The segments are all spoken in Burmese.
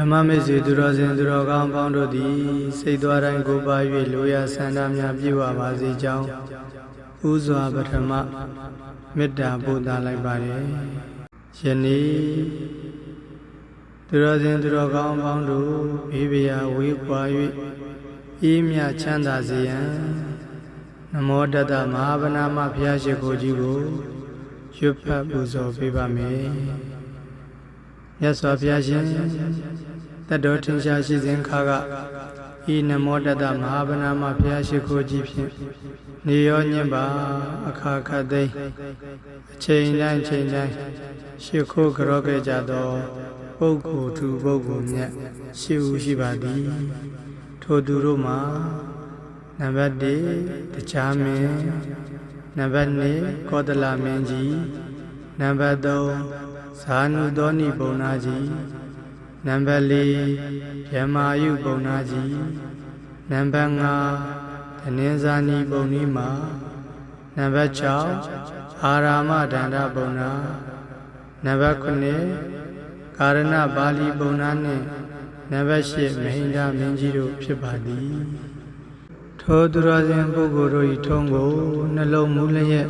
ဓမ္မမိတ်ဆွေသူတော်စင်သူတော်ကောင်းပေါင်းတို့သည်စိတ်သွားတိုင်းကိုပါ၍လိုရာဆန္ဒများပြည့်ဝပါစေကြောင်းဥစွာပထမမေတ္တာပို့သလိုက်ပါတယ်ယနေ့သူတော်စင်သူတော်ကောင်းပေါင်းတို့ဘေးဗျာဝေးကွာ၍အေးမြချမ်းသာစေရန်နမောတတမဟာဗနာမဘုရားရှိခိုးကြီးကိုရွတ်ဖတ်ပူဇော်ပေးပါမယ်မြတ်စွာဘုရားရှင် တတ်တော်ထင်ရှားရှိစဉ်ခါကဤနမောတတမဟာဗနာမဘုရားရှိခိုးကြီးဖြင့်နေရောညင်ပါအခါခတ်သိမ်းအချိန်တိုင်းချိန်တိုင်းရှိခိုးကြောခဲ့ကြသောပုဂ္ဂိုလ်သူပုဂ္ဂိုလ်မြတ်ရှိဦးရှိပါသည်ထိုသူတို့မှာနံပါတ်1တရားမင်းနံပါတ်2ကောသလမင်းကြီးနံပါတ်3ဇာနုသောဏိပုံနာကြီး နံပါတ်4ဗြဟ္မာယုပုံနာကြီးနံပါတ်5ဓနေဇာနီပုံနီးမှာနံပါတ်6အာရာမဒန္တပုံနာနံပါတ်9ကာရဏပါဠိပုံနာနှင့်နံပါတ်8မဟိန္ဒမင်းကြီးတို့ဖြစ်ပါသည်ထိုသူရဇင်ပုဂ္ဂိုလ်တို့၏ထုံးကိုနှလုံးမူလျက်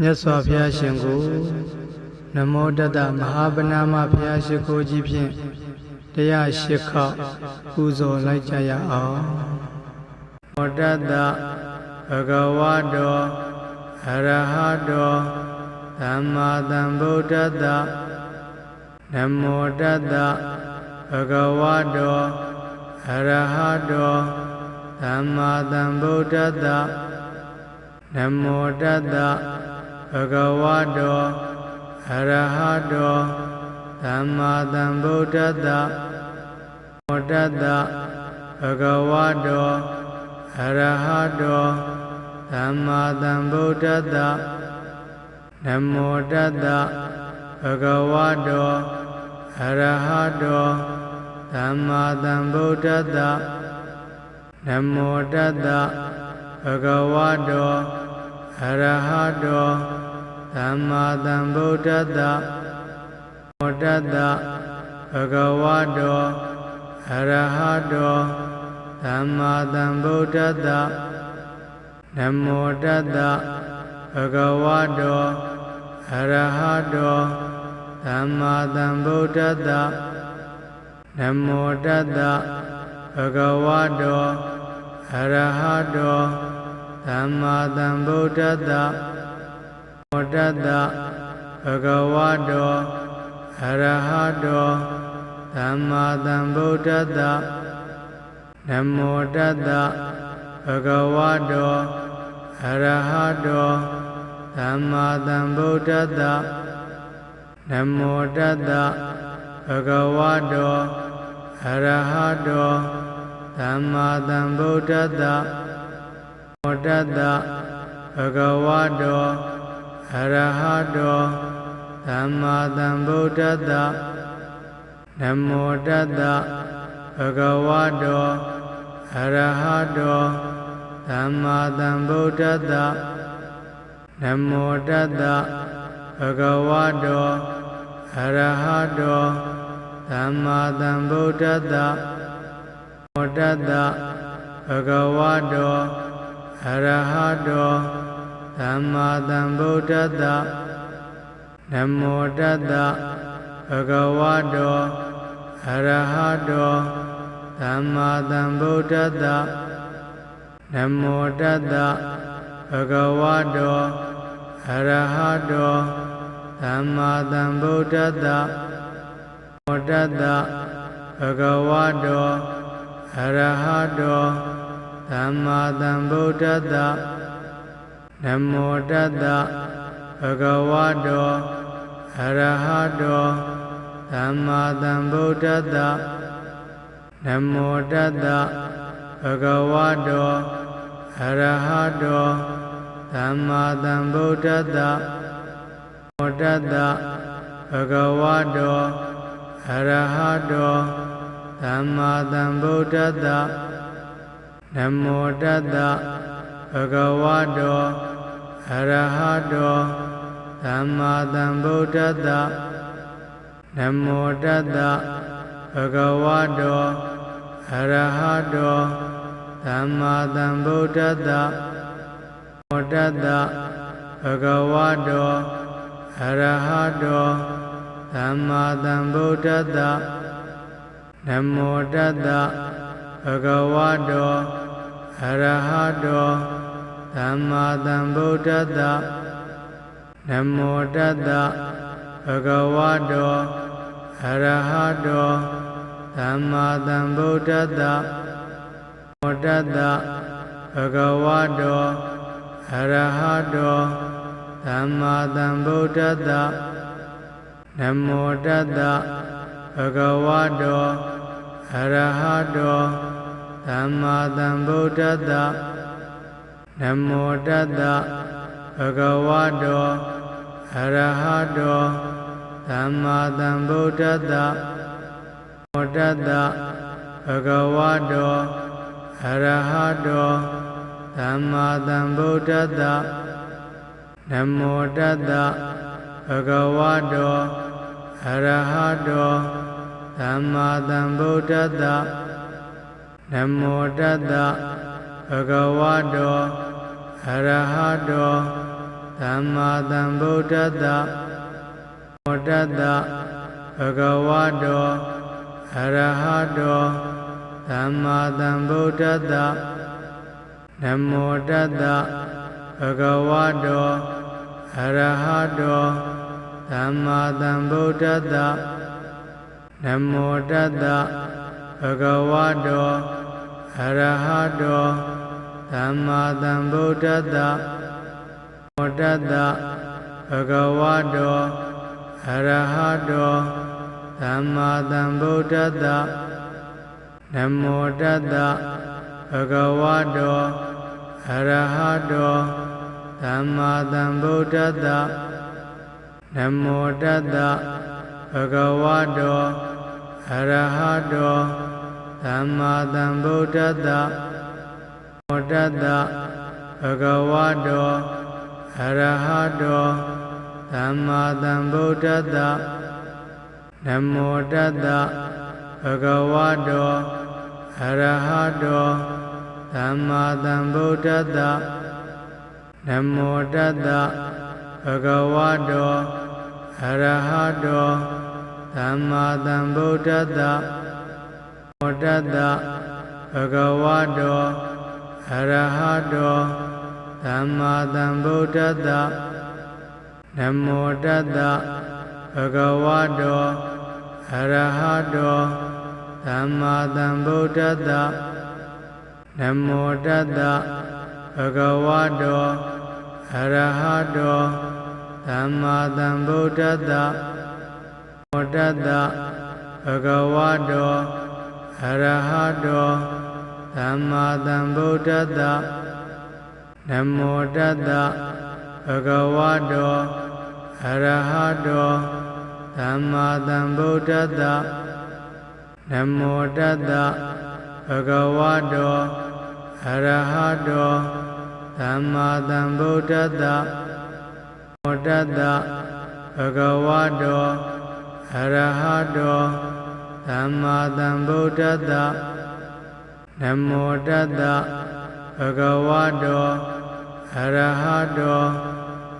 မြတ်စွာဘုရားရှင်ကို နမောတတမဟာပနာမဘုရားရှိခိုးကြီးဖြင့်တရားရှိခေါက်ပူဇော်လိုက်ကြရအောင်မောတတဘဂဝါတောအရဟတောသမ္မာသမ္ဗုဒ္ဓတနမောတတဘဂဝါတောအရဟတောသမ္မာသမ္ဗုဒ္ဓတနမောတတဘဂဝါတော အရဟတောသမ္မာသမ္ဗုဒ္ဓတမောတတဘဂဝါတောအရဟတောသမ္မာသမ္ဗုဒ္ဓတနမောတတဘဂဝါတောအရဟတောသမ္မာသမ္ဗုဒ္ဓတနမောတတဘဂဝါတောအရဟတော သမ္မာသမ္ဗုဒ္ဓတမောတတဘဂဝါတောအရဟတောသမ္မာသမ္ဗုဒ္ဓတနမောတတဘဂဝါတောအရဟတောသမ္မာသမ္ဗုဒ္ဓတနမောတတဘဂဝါတောအရဟတောသမ္မာသမ္ဗုဒ္ဓတမော တတဘဂဝါတောအရဟတောသမ္မာသမ္ဗုဒ္ဓတနမောတတဘဂဝါတောအရဟတောသမ္မာသမ္ဗုဒ္ဓတနမောတတဘဂဝါတောအရဟတောသမ္မာသမ္ဗုဒ္ဓတမောတတဘဂဝါတောအ ရဟတောသမ္မာသမ္ဗုဒ္ဓတနမောတတဘဂဝါတောအရဟတောသမ္မာသမ္ဗုဒ္ဓတနမောတတဘဂဝါတောအရဟတောသမ္မာသမ္ဗုဒ္ဓတမောတတဘဂဝါတောအရဟတော သမ္မာသမ္ဗုဒ္ဓတနမောတတဘဂဝါတောအရဟတောသမ္မာသမ္ဗုဒ္ဓတနမောတတဘဂဝါတောအရဟတောသမ္မာသမ္ဗုဒ္ဓတမောတတဘဂဝါတောအရဟတောသမ္မာသမ္ဗုဒ္ဓတ နမောတတဘဂဝါတောအရဟတောသမ္မာသမ္ဗုဒ္ဓတနမောတတဘဂဝါတောအရဟတောသမ္မာသမ္ဗုဒ္ဓတမောတတဘဂဝါတောအရဟတောသမ္မာသမ္ဗုဒ္ဓတနမောတတဘဂဝါတော အရဟတောသမ္မာသမ္ဗုဒ္ဓတနနမောတတ္တဘဂဝတောအရဟတောသမ္မာသမ္ဗုဒ္ဓတ္တမောတတ္တဘဂဝတောအရဟတောသမ္မာသမ္ဗုဒ္ဓတ္တနမောတတ္တဘဂဝတောအရဟတော သမ္မာသမ္ဗုဒ္ဓတ္တနမောတတ္တဘဂဝတောအရဟတောသမ္မာသမ္ဗုဒ္ဓတ္တမောတတ္တဘဂဝတောအရဟတောသမ္မာသမ္ဗုဒ္ဓတ္တနမောတတ္တဘဂဝတောအရဟတောသမ္မာသမ္ဗုဒ္ဓတ္တ နမောတတ္တဘဂဝတောအရဟတောသမ္မာသမ္ဗုဒ္ဓတ္တမောတတ္တဘဂဝတောအရဟတောသမ္မာသမ္ဗုဒ္ဓတ္တနမောတတ္တဘဂဝတောအရဟတောသမ္မာသမ္ဗုဒ္ဓတ္တနမောတတ္တဘဂဝတော အရဟတောသမ္မာသမ္ဗုဒ္ဓတ္တမောတတ္တဘဂဝတောအရဟတောသမ္မာသမ္ဗုဒ္ဓတ္တနမောတတ္တဘဂဝတောအရဟတောသမ္မာသမ္ဗုဒ္ဓတ္တနမောတတ္တဘဂဝတောအရဟတော သမ္မာသမ္ဗုဒ္ဓတ္တမောတတ္တဘဂဝတောအရဟတောသမ္မာသမ္ဗုဒ္ဓတ္တနမောတတ္တဘဂဝတောအရဟတောသမ္မာသမ္ဗုဒ္ဓတ္တနမောတတ္တဘဂဝတောအရဟတောသမ္မာသမ္ဗုဒ္ဓတ္တမော တတ္တဘဂဝတောအရဟတောသမ္မာသမ္ဗုဒ္ဓတ္တနမောတတ္တဘဂဝတောအရဟတောသမ္မာသမ္ဗုဒ္ဓတ္တနမောတတ္တဘဂဝတောအရဟတောသမ္မာသမ္ဗုဒ္ဓတ္တမောတတ္တဘဂဝတော အရဟတောသမ္မာသမ္ဗုဒ္ဓတ္တနမောတတ္တဘဂဝတောအရဟတောသမ္မာသမ္ဗုဒ္ဓတ္တနမောတတ္တဘဂဝတောအရဟတောသမ္မာသမ္ဗုဒ္ဓတ္တမောတတ္တဘဂဝတောအရဟတော သမ္မာသမ္ဗုဒ္ဓတ္တနမောတတ္တဘဂဝတောအရဟတောသမ္မာသမ္ဗုဒ္ဓတ္တနမောတတ္တဘဂဝတောအရဟတောသမ္မာသမ္ဗုဒ္ဓတ္တမောတတ္တဘဂဝတောအရဟတောသမ္မာသမ္ဗုဒ္ဓတ္တ နမောတတ္တဘဂဝတောအရဟတော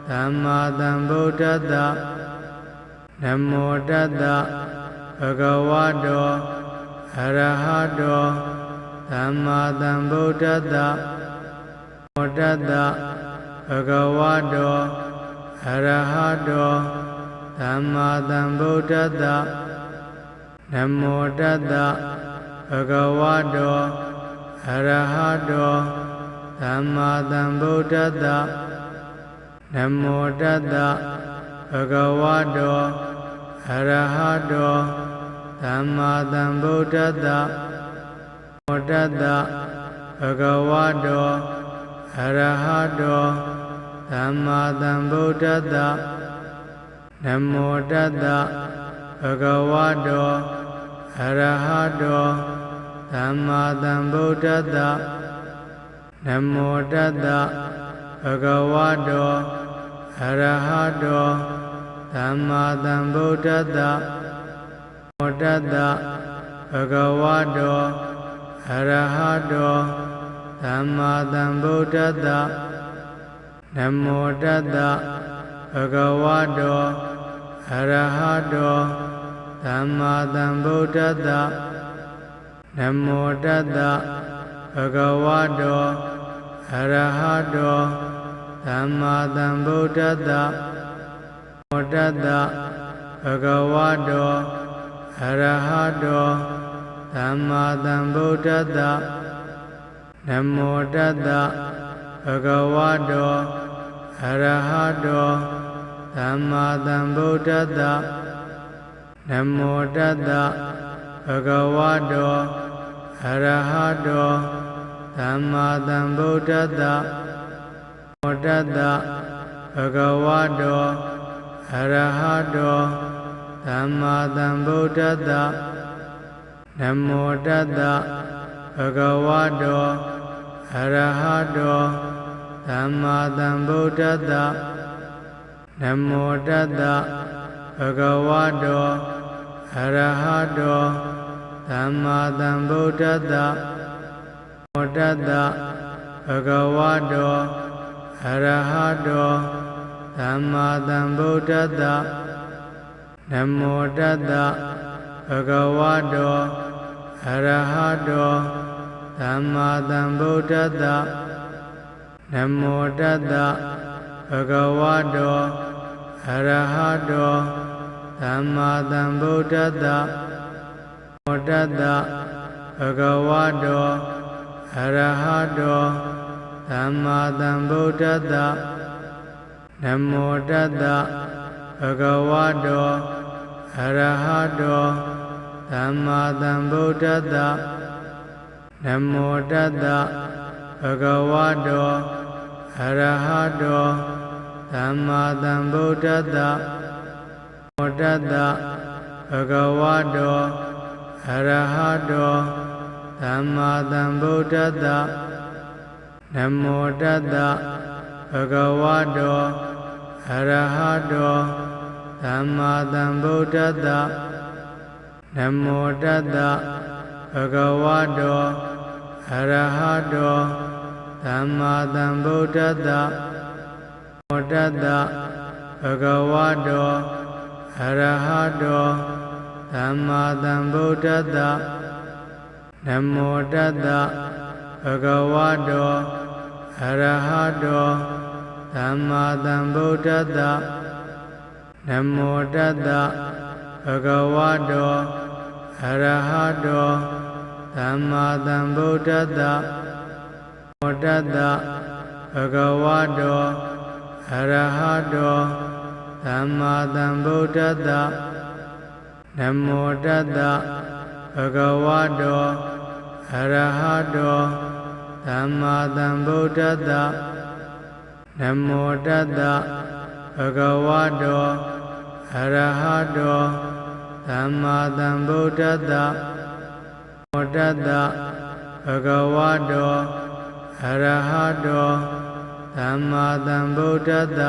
သမ္မာသမ္ဗုဒ္ဓတ္တနမောတတ္တဘဂဝတောအရဟတောသမ္မာသမ္ဗုဒ္ဓတ္တမောတတ္တဘဂဝတောအရဟတောသမ္မာသမ္ဗုဒ္ဓတ္တနမောတတ္တ ဘဂဝတောအရဟတောသမ္မာသမ္ဗုဒ္ဓတ္တနမောတတ္တဘဂဝတောအရဟတောသမ္မာသမ္ဗုဒ္ဓတ္တမောတတ္တဘဂဝတောအရဟတောသမ္မာသမ္ဗုဒ္ဓတ္တနမောတတ္တဘဂဝတောအရဟတော သမ္မာသမ္ဗုဒ္ဓတ္တနမောတတ္တဘဂဝတောအရဟတောသမ္မာသမ္ဗုဒ္ဓတ္တမောတတ္တဘဂဝတောအရဟတောသမ္မာသမ္ဗုဒ္ဓတ္တနမောတတ္တဘဂဝတောအရဟတောသမ္မာသမ္ဗုဒ္ဓတ္တ နမောတတ္တဘဂဝတောအရဟတောသမ္မာသမ္ဗုဒ္ဓတ္တမောတတ္တဘဂဝတောအရဟတောသမ္မာသမ္ဗုဒ္ဓတ္တနမောတတ္တဘဂဝတောအရဟတောသမ္မာသမ္ဗုဒ္ဓတ္တနမောတတ္တ ဘဂဝတောအရဟတောသမ္မာသမ္ဗုဒ္ဓတ္တမောတတ္တဘဂဝတောအရဟတောသမ္မာသမ္ဗုဒ္ဓတ္တနမောတတ္တဘဂဝတောအရဟတောသမ္မာသမ္ဗုဒ္ဓတ္တနမောတတ္တဘဂဝတောအရဟတော သမ္မာသမ္ဗုဒ္ဓတ္တမောတတ္တဘဂဝတောအရဟတောသမ္မာသမ္ဗုဒ္ဓတ္တနမောတတ္တဘဂဝတောအရဟတောသမ္မာသမ္ဗုဒ္ဓတ္တနမောတတ္တဘဂဝတောအရဟတောသမ္မာသမ္ဗုဒ္ဓတ္တမော တတ္တဘဂဝတောအရဟတောသမ္မာသမ္ဗုဒ္ဓတ္တနမောတတ္တဘဂဝတောအရဟတောသမ္မာသမ္ဗုဒ္ဓတ္တနမောတတ္တဘဂဝတောအရဟတောသမ္မာသမ္ဗုဒ္ဓတ္တမောတတ္တဘဂဝတော အရဟတောသမ္မာသမ္ဗုဒ္ဓတ္တနမောတတ္တဘဂဝတောအရဟတောသမ္မာသမ္ဗုဒ္ဓတ္တနမောတတ္တဘဂဝတောအရဟတောသမ္မာသမ္ဗုဒ္ဓတ္တမောတတ္တဘဂဝတောအရဟတော သမ္မာသမ္ဗုဒ္ဓတ္တနမောတတ္တဘဂဝတောအရဟတောသမ္မာသမ္ဗုဒ္ဓတ္တနမောတတ္တဘဂဝတောအရဟတောသမ္မာသမ္ဗုဒ္ဓတ္တမောတတ္တဘဂဝတောအရဟတောသမ္မာသမ္ဗုဒ္ဓတ္တ နမောတတ္တဘဂဝတောအရဟတောသမ္မာသမ္ဗုဒ္ဓတ္တနမောတတ္တဘဂဝတောအရဟတောသမ္မာသမ္ဗုဒ္ဓတ္တမောတတ္တဘဂဝတောအရဟတောသမ္မာသမ္ဗုဒ္ဓတ္တ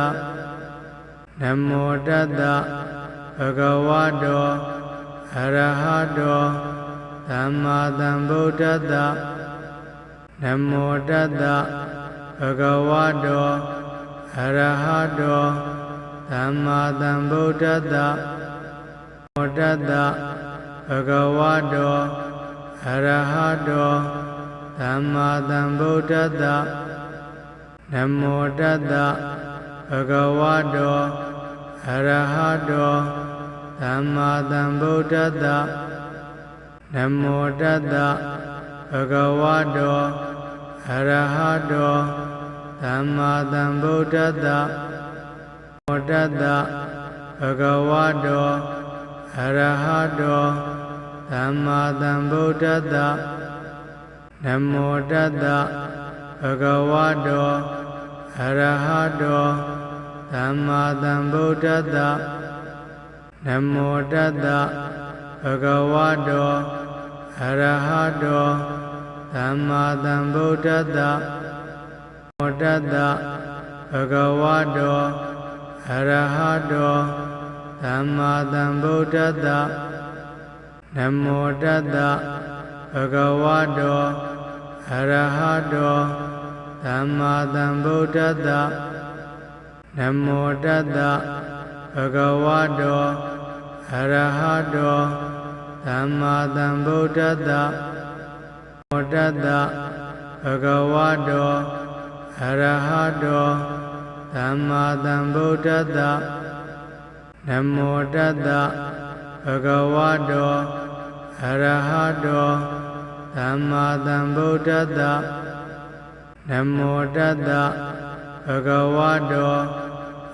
နမောတတ္တဘဂဝတော အရဟတောသမ္မာသမ္ဗုဒ္ဓတ္တနမောတတ္တဘဂဝတောအရဟတောသမ္မာသမ္ဗုဒ္ဓတ္တမောတတ္တဘဂဝတောအရဟတောသမ္မာသမ္ဗုဒ္ဓတ္တနမောတတ္တဘဂဝတောအရဟတော သမ္မာသမ္ဗုဒ္ဓတ္တနမောတတ္တဘဂဝတောအရဟတောသမ္မာသမ္ဗုဒ္ဓတ္တမောတတ္တဘဂဝတောအရဟတောသမ္မာသမ္ဗုဒ္ဓတ္တနမောတတ္တဘဂဝတောအရဟတောသမ္မာသမ္ဗုဒ္ဓတ္တ နမောတတ္တဘဂဝတောအရဟတောသမ္မာသမ္ဗုဒ္ဓတ္တမောတတ္တဘဂဝတောအရဟတောသမ္မာသမ္ဗုဒ္ဓတ္တနမောတတ္တဘဂဝတောအရဟတောသမ္မာသမ္ဗုဒ္ဓတ္တနမောတတ္တဘဂဝတော အရဟတောသမ္မာသမ္ဗုဒ္ဓတ္တမောတတ္တဘဂဝတောအရဟတောသမ္မာသမ္ဗုဒ္ဓတ္တနမောတတ္တဘဂဝတောအရဟတောသမ္မာသမ္ဗုဒ္ဓတ္တနမောတတ္တဘဂဝတော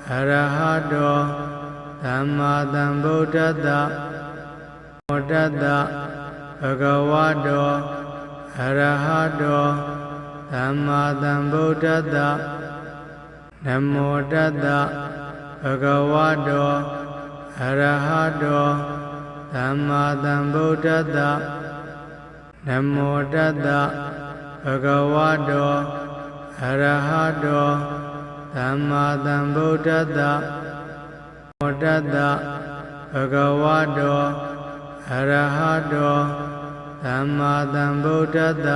အရဟတော သမ္မာသမ္ဗုဒ္ဓတ္တမောတတ္တဘဂဝတောအရဟတောသမ္မာသမ္ဗုဒ္ဓတ္တနမောတတ္တဘဂဝတောအရဟတောသမ္မာသမ္ဗုဒ္ဓတ္တနမောတတ္တဘဂဝတောအရဟတောသမ္မာသမ္ဗုဒ္ဓတ္တမော တတ္တဘဂဝတောအရဟတောသမ္မာသမ္ဗုဒ္ဓတ္တ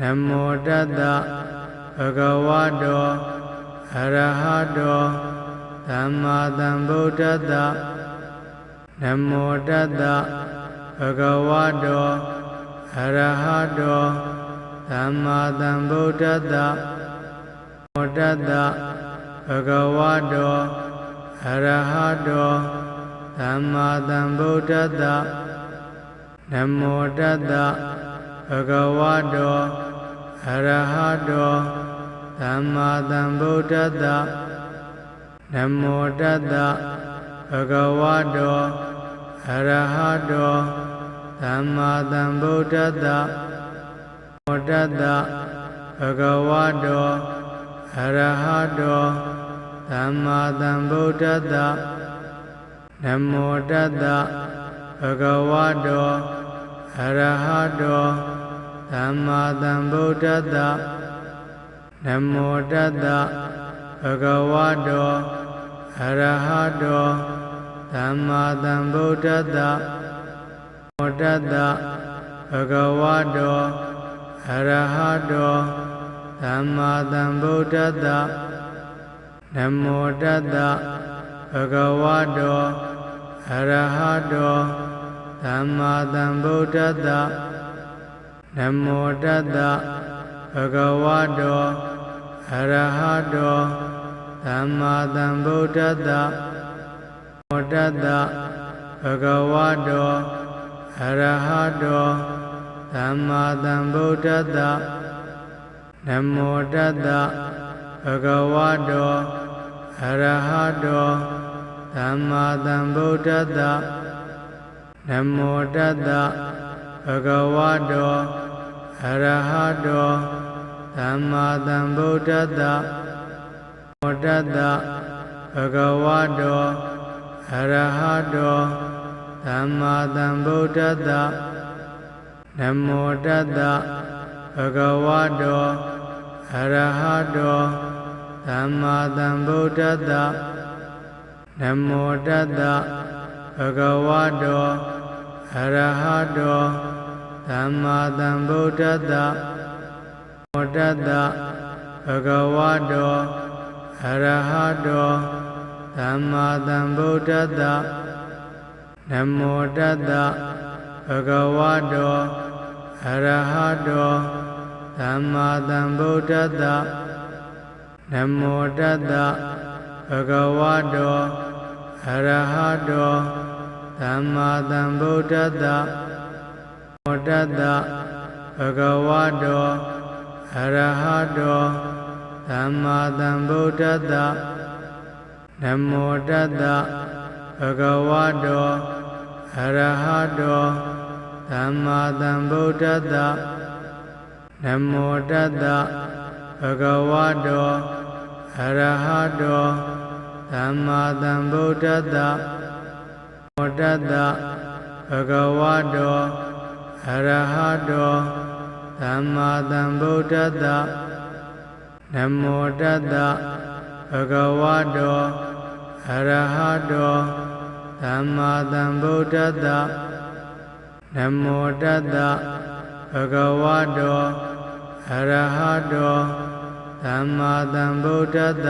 နမောတတ္တဘဂဝတောအရဟတောသမ္မာသမ္ဗုဒ္ဓတ္တနမောတတ္တဘဂဝတောအရဟတောသမ္မာသမ္ဗုဒ္ဓတ္တမောတတ္တဘဂဝတော အရဟတောသမ္မာသမ္ဗုဒ္ဓတ္တနမောတတ္တဘဂဝတောအရဟတောသမ္မာသမ္ဗုဒ္ဓတ္တနမောတတ္တဘဂဝတောအရဟတောသမ္မာသမ္ဗုဒ္ဓတ္တမောတတ္တဘဂဝတောအရဟတော သမ္မာသမ္ဗုဒ္ဓတ္တနမောတတ္တဘဂဝတောအရဟတောသမ္မာသမ္ဗုဒ္ဓတ္တနမောတတ္တဘဂဝတောအရဟတောသမ္မာသမ္ဗုဒ္ဓတ္တမောတတ္တဘဂဝတောအရဟတောသမ္မာသမ္ဗုဒ္ဓတ္တ နမောတတ္တဘဂဝတောအရဟတောသမ္မာသမ္ဗုဒ္ဓတ္တနမောတတ္တဘဂဝတောအရဟတောသမ္မာသမ္ဗုဒ္ဓတ္တမောတတ္တဘဂဝတောအရဟတောသမ္မာသမ္ဗုဒ္ဓတ္တနမောတတ္တဘဂဝတောအ ရဟတောသမ္မာသမ္ဗုဒ္ဓတ္တနမောတတ္တဘဂဝတောအရဟတောသမ္မာသမ္ဗုဒ္ဓတ္တမောတတ္တဘဂဝတောအရဟတောသမ္မာသမ္ဗုဒ္ဓတ္တနမောတတ္တဘဂဝတောအရဟတော သမ္မာသမ္ဗုဒ္ဓတ္တနမောတတ္တဘဂဝတောအရဟတောသမ္မာသမ္ဗုဒ္ဓတ္တမောတတ္တဘဂဝတောအရဟတောသမ္မာသမ္ဗုဒ္ဓတ္တနမောတတ္တဘဂဝတောအရဟတောသမ္မာသမ္ဗုဒ္ဓတ္တ နမောတတ္တဘဂဝတောအရဟတောသမ္မာသမ္ဗုဒ္ဓတ္တမောတတ္တဘဂဝတောအရဟတောသမ္မာသမ္ဗုဒ္ဓတ္တနမောတတ္တဘဂဝတောအရဟတောသမ္မာသမ္ဗုဒ္ဓတ္တနမောတတ္တ ဘဂဝတောအရဟတောသမ္မာသမ္ဗုဒ္ဓတ္တမောတတ္တဘဂဝတောအရဟတောသမ္မာသမ္ဗုဒ္ဓတ္တနမောတတ္တဘဂဝတောအရဟတောသမ္မာသမ္ဗုဒ္ဓတ္တနမောတတ္တဘဂဝတောအရဟတော သမ္မာသမ္ဗုဒ္ဓတ္တ